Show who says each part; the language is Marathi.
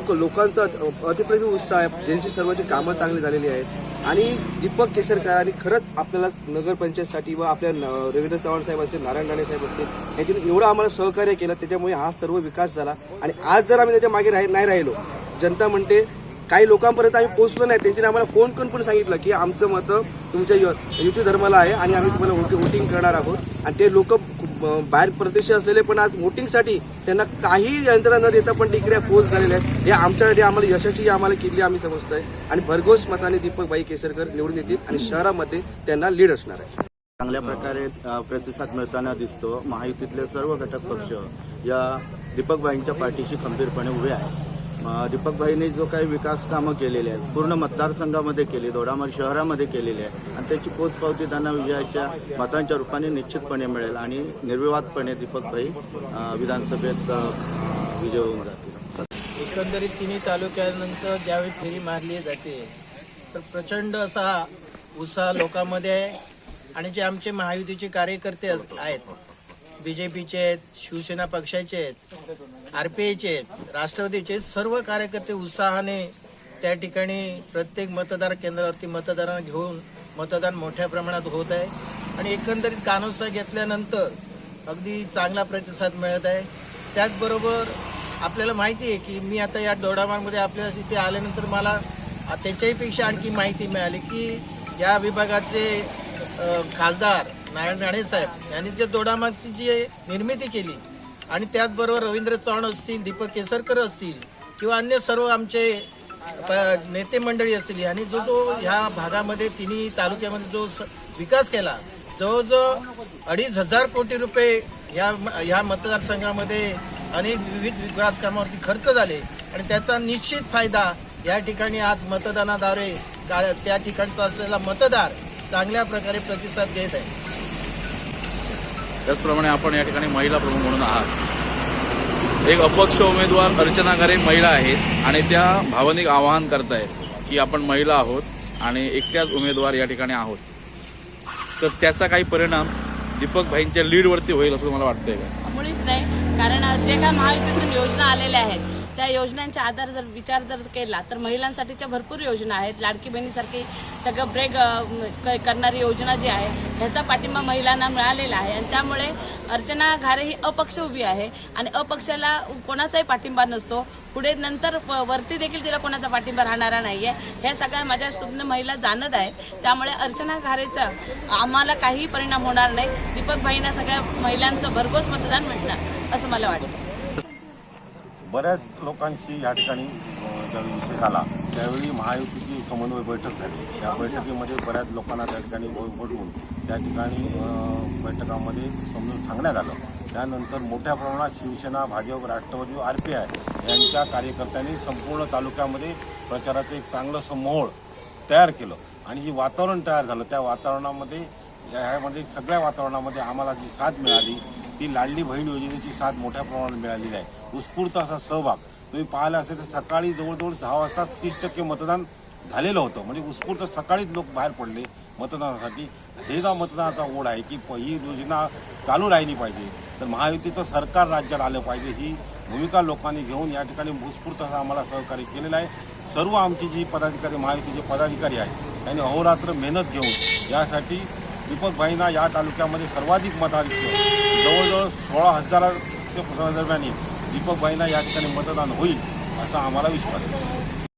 Speaker 1: लोक लोकांचा अतिप्रेमी उत्साह आहे ज्यांची सर्वांची कामं चांगली झालेली आहेत. आणि दीपक केसरकरांनी खरंच आपल्याला नगरपंचायतसाठी व आपल्या रवींद्र चव्हाण साहेब असतील नारायण राणे साहेब असतील यांनी एवढं आम्हाला सहकार्य केलं त्याच्यामुळे हा सर्व विकास झाला. आणि आज जर आम्ही त्याच्यामागे राही नाही राहिलो जनता म्हणते काही लोकांपर्यंत आम्ही पोहोचलो नाही त्यांच्याने आम्हाला फोन करून पण सांगितलं की आमचं मतं तुमच्या यु- युती धर्माला आहे आणि आम्ही तुम्हाला वोटिंग करणार आहोत. आणि ते लोक बाहेर प्रदेश असलेले पण आज वोटिंगसाठी त्यांना काही यंत्रणा न देता पण डिग्र्या पोच झालेल्या आहेत. हे आमच्यासाठी आम्हाला यशाची आम्हाला किल्ली आम्ही समजतो आहे आणि भरघोस मताने दीपकबाई केसरकर निवडून येतील आणि शहरामध्ये त्यांना लीड असणार आहे.
Speaker 2: चांगल्या प्रकारे प्रतिसाद मिळताना दिसतो. महायुतीतले सर्व घटक पक्ष या दीपकबाईंच्या पाठीशी खंबीरपणे उभे आहेत. दीपकभाईंनी जो काही विकास कामं केलेली आहेत पूर्ण मतदारसंघामध्ये केली दोडामार शहरामध्ये केलेली आहे आणि त्याची पोचपावती त्यांना विजयाच्या मतांच्या रूपाने निश्चितपणे मिळेल आणि निर्विवादपणे दीपकभाई विधानसभेत विजय होऊन जातील.
Speaker 3: एकंदरीत तिन्ही तालुक्यानंतर ज्यावेळी फेरी मारली जाते तर प्रचंड असा उत्साह लोकांमध्ये आहे आणि जे आमचे महायुतीचे कार्यकर्ते आहेत बी जे पीचे आहेत शिवसेना पक्षाचे आहेत आर पी आयचे आहेत राष्ट्रवादीचे सर्व कार्यकर्ते उत्साहाने त्या ठिकाणी प्रत्येक मतदार केंद्रावरती मतदारांना घेऊन मतदान मोठ्या प्रमाणात होत आहे. आणि एकंदरीत कानोसा घेतल्यानंतर अगदी चांगला प्रतिसाद मिळत आहे. त्याचबरोबर आपल्याला माहिती आहे की मी आता या दोडामार्गमध्ये आपल्या इथे आल्यानंतर मला त्याच्याहीपेक्षा आणखी माहिती मिळाली की या विभागाचे खासदार नारायण राणे साहेब यांनी जे दोडामाची जी निर्मिती केली आणि त्याचबरोबर रवींद्र चव्हाण असतील दीपक केसरकर असतील किंवा अन्य सर्व आमचे प- नेते मंडळी असतील आणि जो जो ह्या भागामध्ये तिन्ही तालुक्यामध्ये जो स- विकास केला जवळजवळ अडीच हजार कोटी रुपये ह्या ह्या मतदारसंघामध्ये अनेक विविध विकास कामावरती खर्च झाले आणि त्याचा निश्चित फायदा या ठिकाणी आज मतदानाद्वारे का- त्या ठिकाणचा असलेला मतदार चांगल्या प्रकारे प्रतिसाद देत आहे.
Speaker 4: त्याचप्रमाणे आपण या ठिकाणी महिला प्रमुख म्हणून आहात. एक अपक्ष उमेदवार अर्चना घरे महिला आहेत आणि त्या भावनिक आवाहन करतायत की आपण महिला आहोत आणि एकट्याच उमेदवार या ठिकाणी आहोत. तर त्याचा काही परिणाम दीपक भाईंच्या लीडवरती होईल असं मला वाटतंय का?
Speaker 5: मुळीच नाही. कारण जे काय महायुतीतून योजना आलेल्या आहेत त्या योजनांच्या आधार जर विचार जर केला तर महिलांसाठीच्या भरपूर योजना आहेत. लाडकी बहिणीसारखी सगळं ब्रेक क- करणारी योजना जी आहे ह्याचा पाठिंबा महिलांना मिळालेला आहे. आणि त्यामुळे अर्चना घारे ही अपक्ष उभी आहे आणि अपक्षाला कोणाचाही पाठिंबा नसतो. पुढे नंतर व- वरती देखील तिला कोणाचा पाठिंबा राहणारा नाही आहे ह्या सगळ्या माझ्या सुज्ञ महिला जाणत आहे त्यामुळे अर्चना घारेचा आम्हाला काहीही परिणाम होणार नाही. दीपक भाईंना सगळ्या महिलांचं भरघोस मतदान मिळणार असं मला वाटतं.
Speaker 6: बऱ्याच लोकांशी या ठिकाणी ज्यावेळी विषय झाला त्यावेळी महायुतीची समन्वय बैठक झाली. या बैठकीमध्ये बऱ्याच लोकांना त्या ठिकाणी बोलवून त्या ठिकाणी बैठकामध्ये समजून सांगण्यात आलं. त्यानंतर मोठ्या प्रमाणात Shiv Sena Bhajap Rashtrawadi R P I यांच्या कार्यकर्त्यांनी संपूर्ण तालुक्यामध्ये प्रचाराचं एक चांगलं समूह तयार केलं. आणि जे वातावरण तयार झालं त्या वातावरणामध्ये ह्यामध्ये सगळ्या वातावरणामध्ये आम्हाला जी साथ मिळाली ती लाडली बहीण योजनेची साथ मोठ्या प्रमाणात मिळालेली आहे. उत्स्फूर्त असा सहभाग. तुम्ही पाहिलं असेल तर सकाळी जवळजवळ दहा वाजता तीस टक्के मतदान झालेलं होतं. म्हणजे उत्स्फूर्त सकाळीच लोक बाहेर पडले मतदानासाठी. हे जा मतदानाचा ओढ आहे की प- ही योजना चालू राहिली पाहिजे. तर महायुतीचं सरकार राज्यात आलं पाहिजे. ही भूमिका लोकांनी घेऊन या ठिकाणी उत्स्फूर्त असं आम्हाला सहकार्य केलेलं आहे. सर्व आमची जी पदाधिकारी महायुतीचे पदाधिकारी आहेत त्यांनी अहोरात्र मेहनत घेऊन यासाठी दीपक भाईंना या तालुक्यामध्ये सर्वाधिक मताधिक्य जवळजवळ सोळा हजाराच्या दरम्यान दीपक भाईंना या ठिकाणी मतदान होईल असा आम्हाला विश्वास आहे.